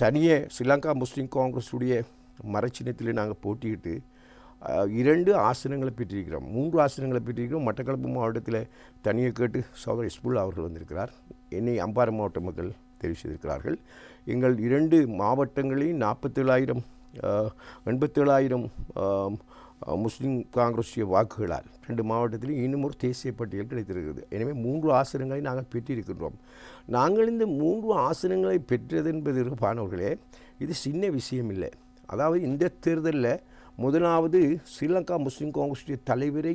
தனியே ஸ்ரீலங்கா முஸ்லீம் காங்கிரஸுடைய மரச்சின்னத்தில் நாங்கள் போட்டியிட்டு இரண்டு ஆசனங்களை பெற்றிருக்கிறோம். மூன்று ஆசனங்களை பெற்றிருக்கிறோம். மட்டக்களப்பு மாவட்டத்தில் தனியை கேட்டு சௌதர் இஸ்புல் அவர்கள் வந்திருக்கிறார். என்னை அம்பாறை மாவட்ட மக்கள் தெரிவித்திருக்கிறார்கள். எங்கள் இரண்டு மாவட்டங்களையும் நாற்பத்தேழாயிரம் எண்பத்தேழாயிரம் முஸ்லீம் காங்கிரஸிய வாக்குகளால் ரெண்டு மாவட்டத்திலும் இன்னும் ஒரு தேசிய பட்டியல் கிடைத்திருக்கிறது. எனவே மூன்று ஆசனங்களை நாங்கள் பெற்றிருக்கின்றோம். நாங்கள் இந்த மூன்று ஆசனங்களை பெற்றது என்பது இது சின்ன விஷயம் இல்லை அதாவது இந்த தேர்தலில் முதலாவது ஸ்ரீலங்கா முஸ்லீம் காங்கிரஸுடைய தலைவரை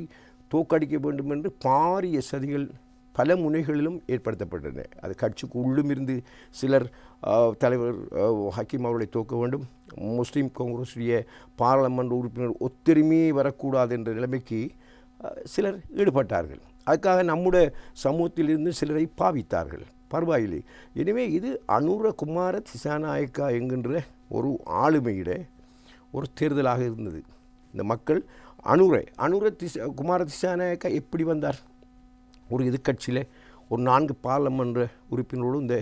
தோக்கடிக்க வேண்டும் என்று பாரிய சதிகள் பல முனைகளிலும் ஏற்படுத்தப்பட்டன. அது கட்சிக்கு உள்ளும் இருந்து சிலர் தலைவர் ஹக்கீம் அவர்களை தோக்க வேண்டும். முஸ்லீம் காங்கிரஸுடைய பாராளுமன்ற உறுப்பினர் ஒத்துரிமையே வரக்கூடாது என்ற நிலைமைக்கு சிலர் ஈடுபட்டார்கள். அதுக்காக நம்முடைய சமூகத்திலிருந்து சிலரை பாவித்தார்கள். பரவாயில்லை. எனவே இது அனுர குமார திசாநாயக்கா என்கின்ற ஒரு ஆளுமையிட ஒரு தேர்தலாக இருந்தது. இந்த மக்கள் அனுரை அனுர திசா குமார திசாநாயக்கா எப்படி வந்தார்? ஒரு எதிர்கட்சியில் ஒரு நான்கு பாராளுமன்ற உறுப்பினரோடு இந்த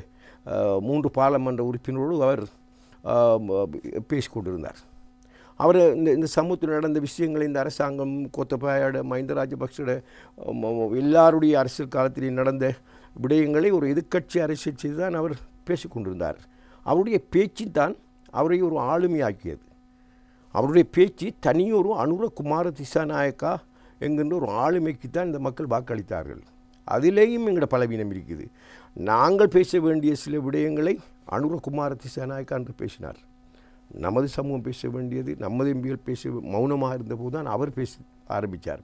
மூன்று பாராளுமன்ற உறுப்பினரோடு அவர் பேசிக்கொண்டிருந்தார். அவர் இந்த இந்த சமூகத்தில் நடந்த விஷயங்களை இந்த அரசாங்கம் கோத்தபாயோட மஹிந்த ராஜபக்சோட எல்லாருடைய அரசியல் காலத்தில் நடந்த விடயங்களை ஒரு எதிர்க்கட்சி அரசியல் செய்து தான் அவர் பேசிக்கொண்டிருந்தார். அவருடைய பேச்சு தான் அவரை ஒரு ஆளுமையாக்கியது. அவருடைய பேச்சு தனியொரு அனுர குமார திசாநாயக்கா என்கின்ற ஒரு ஆளுமைக்கு தான் இந்த மக்கள் வாக்களித்தார்கள். அதிலேயும் எங்களோட பலவீனம் இருக்குது. நாங்கள் பேச வேண்டிய சில விடயங்களை அனுர குமார திசாநாயக்கா என்று பேசினார். நமது சமூகம் பேச வேண்டியது நமது எம்பிகள் பேச மௌனமாக இருந்தபோது தான் அவர் பேச ஆரம்பித்தார்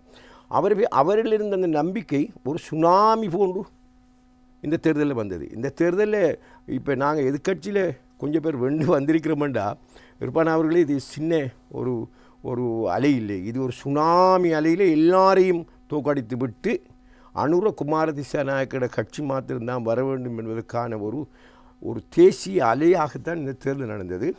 அவர் அவரிலிருந்த அவரில் இருந்த அந்த நம்பிக்கை ஒரு சுனாமி போன்று இந்த தேர்தலில் வந்தது. இந்த தேர்தலில் இப்போ நாங்கள் எதிர்க்கட்சியில் கொஞ்சம் பேர் வெண்டு வந்திருக்கிறோமெண்டா இருப்பான அவர்களே இது சின்ன ஒரு ஒரு அலை இல்லை. இது ஒரு சுனாமி அலையில் எல்லாரையும் தோக்கடித்து விட்டு அனுர குமார திசாநாயக்கோட கட்சி மாத்திரம்தான் வர வேண்டும் என்பதற்கான ஒரு ஒரு தேசிய அலையாகத்தான் இந்த தேர்தல் நடந்தது.